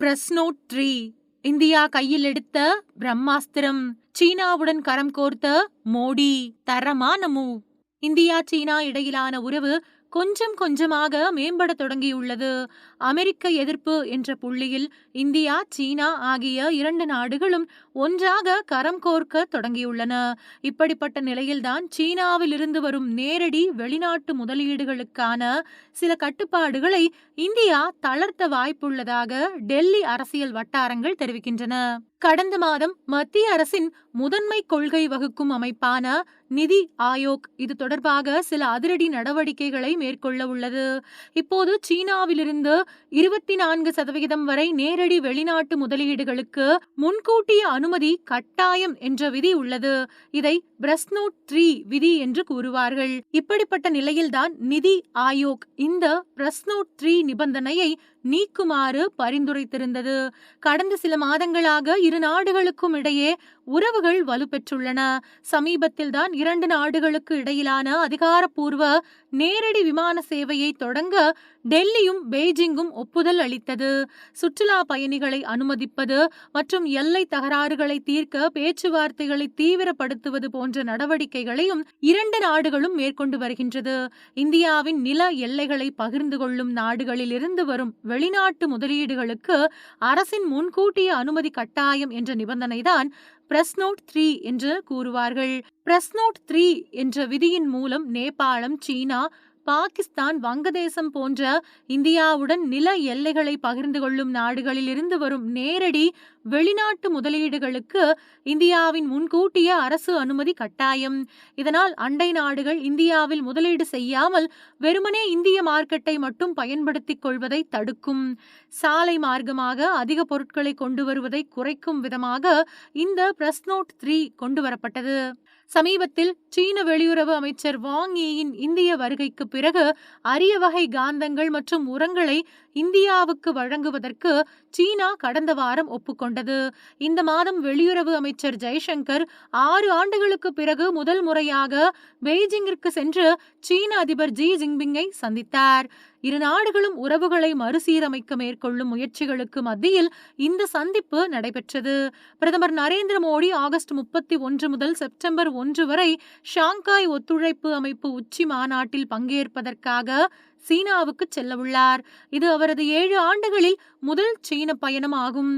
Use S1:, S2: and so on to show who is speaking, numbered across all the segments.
S1: Press note three India கையில் எடுத்த பிரம்மாஸ்திரம் சீனாவுடன் கரம் கோர்த்த மோடி தரமான மூவ் இந்தியா சீனா இடையிலான உறவு கொஞ்சம் கொஞ்சமாக மேம்பட தொடங்கியுள்ளது. அமெரிக்க எதிர்ப்பு என்ற புள்ளியில் இந்தியா சீனா ஆகிய இரண்டு நாடுகளும் ஒன்றாக கரம் கோர்க்க தொடங்கியுள்ளன. இப்படிப்பட்ட நிலையில்தான் சீனாவில் இருந்து வரும் நேரடி வெளிநாட்டு முதலீடுகளுக்கான சில கட்டுப்பாடுகளை இந்தியா தளர்த்த வாய்ப்புள்ளதாக டெல்லி அரசியல் வட்டாரங்கள் தெரிவிக்கின்றன. கடந்த மாதம் மத்திய அரசின் முதன்மை கொள்கை வகுக்கும் அமைப்பான நிதி ஆயோக் இது தொடர்பாக சில அதிரடி நடவடிக்கைகளை மேற்கொள்ள உள்ளது. இப்போது சீனாவிலிருந்து இருபத்தி நான்கு சதவிகிதம் வரை நேரடி வெளிநாட்டு முதலீடுகளுக்கு முன்கூட்டிய அனுமதி கட்டாயம் என்ற விதி உள்ளது. இதை பிரஸ்னோட் த்ரீ விதி என்று கூறுவார்கள். இப்படிப்பட்ட நிலையில்தான் நிதி ஆயோக் இந்த பிரஸ்னோட் த்ரீ நிபந்தனையை நீக்குமாறு பரிந்துரைத்திருந்தது. கடந்த சில மாதங்களாக இரு நாடுகளுக்கும் இடையே உறவுகள் வலுப்பெற்றுள்ளன. சமீபத்தில்தான் இரண்டு நாடுகளுக்கு இடையிலான அதிகாரப்பூர்வ நேரடி விமான சேவையை தொடங்க டெல்லியும் பெய்ஜிங்கும் ஒப்புதல் அளித்தது. சுற்றுலா பயணிகளை அனுமதிப்பது மற்றும் எல்லை தகராறுகளை தீர்க்க பேச்சுவார்த்தைகளை தீவிரப்படுத்துவது போன்ற நடவடிக்கைகளையும் இரண்டு நாடுகளும் மேற்கொண்டு வருகின்றது. இந்தியாவின் நில எல்லைகளை பகிர்ந்து கொள்ளும் நாடுகளில் இருந்து வரும் வெளிநாட்டு முதலீடுகளுக்கு அரசின் முன்கூட்டிய அனுமதி கட்டாயம் என்ற நிபந்தனைதான் பிரஸ் நோட் த்ரீ என்று கூறுவார்கள். பிரஸ் நோட் த்ரீ என்ற விதியின் மூலம் நேபாளம் சீனா பாகிஸ்தான் வங்கதேசம் போன்ற இந்தியாவுடன் நில எல்லைகளை பகிர்ந்து கொள்ளும் நாடுகளில் இருந்து வரும் நேரடி வெளிநாட்டு முதலீடுகளுக்கு இந்தியாவின் முன்கூட்டிய அரசு அனுமதி கட்டாயம். இதனால் அண்டை நாடுகள் இந்தியாவில் முதலீடு செய்யாமல் வெறுமனே இந்திய மார்க்கெட்டை மட்டும் பயன்படுத்திக் கொள்வதை தடுக்கும். சாலை மார்க்கமாக அதிக பொருட்களை கொண்டு வருவதை குறைக்கும் விதமாக இந்த பிரஸ் நோட் த்ரீ கொண்டு வரப்பட்டது. சமீபத்தில் சீன வெளியுறவு அமைச்சர் வாங் ஈயின் இந்திய வருகைக்கு பிறகு அரிய வகை காந்தங்கள் மற்றும் உரங்களை இந்தியாவுக்கு வழங்குவதற்கு சீனா கடந்த வாரம் ஒப்புக்கொண்டது. இந்த மாதம் வெளியுறவு அமைச்சர் ஜெய்சங்கர் ஆறு ஆண்டுகளுக்கு பிறகு முதல் முறையாக பெய்ஜிங்கிற்கு சென்று சீன அதிபர் ஜி ஜின்பிங்கை சந்தித்தார். இரு நாடுகளும் உறவுகளை மறுசீரமைக்க மேற்கொள்ளும் முயற்சிகளுக்கு மத்தியில் இந்த சந்திப்பு நடைபெற்றது. பிரதமர் நரேந்திர மோடி ஆகஸ்ட் முப்பத்தி ஒன்று முதல் செப்டம்பர் ஒன்று வரை ஷாங்காய் ஒத்துழைப்பு அமைப்பு உச்சி மாநாட்டில் பங்கேற்பதற்காக சீனாவுக்கு செல்லவுள்ளார். இது அவரது ஏழு ஆண்டுகளில் முதல் சீன பயணம் ஆகும்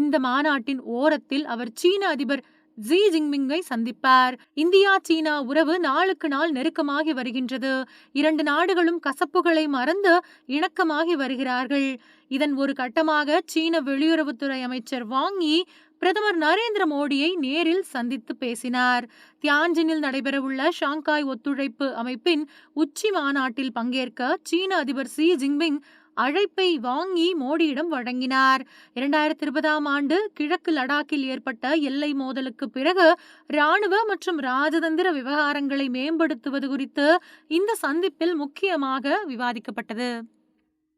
S1: இந்த மாநாட்டின் ஓரத்தில் அவர் சீன அதிபர் ஜி ஜிங்மிங்கை சந்திப்பார். இந்தியா சீனா உறவு நாளுக்கு நாள் நெருக்கமாகி வருகின்றது. இரண்டு நாடுகளும் கசப்புகளை மறந்து இணக்கமாகி வருகிறார்கள். இதன் ஒரு கட்டமாக சீன வெளியுறவுத்துறை அமைச்சர் வாங்கி பிரதமர் நரேந்திர மோடியை நேரில் சந்தித்து பேசினார். தியான்ஜினில் நடைபெறவுள்ள ஷாங்காய் ஒத்துழைப்பு அமைப்பின் உச்சி மாநாட்டில் பங்கேற்க சீன அதிபர் சி ஜின்பிங் அழைப்பை வாங்கி மோடியிடம் வழங்கினார். இரண்டாயிரத்தி இருபதாம் ஆண்டு கிழக்கு லடாக்கில் ஏற்பட்ட எல்லை மோதலுக்கு பிறகு ராணுவ மற்றும் ராஜதந்திர விவகாரங்களை மேம்படுத்துவது குறித்து இந்த சந்திப்பில் முக்கியமாக விவாதிக்கப்பட்டது.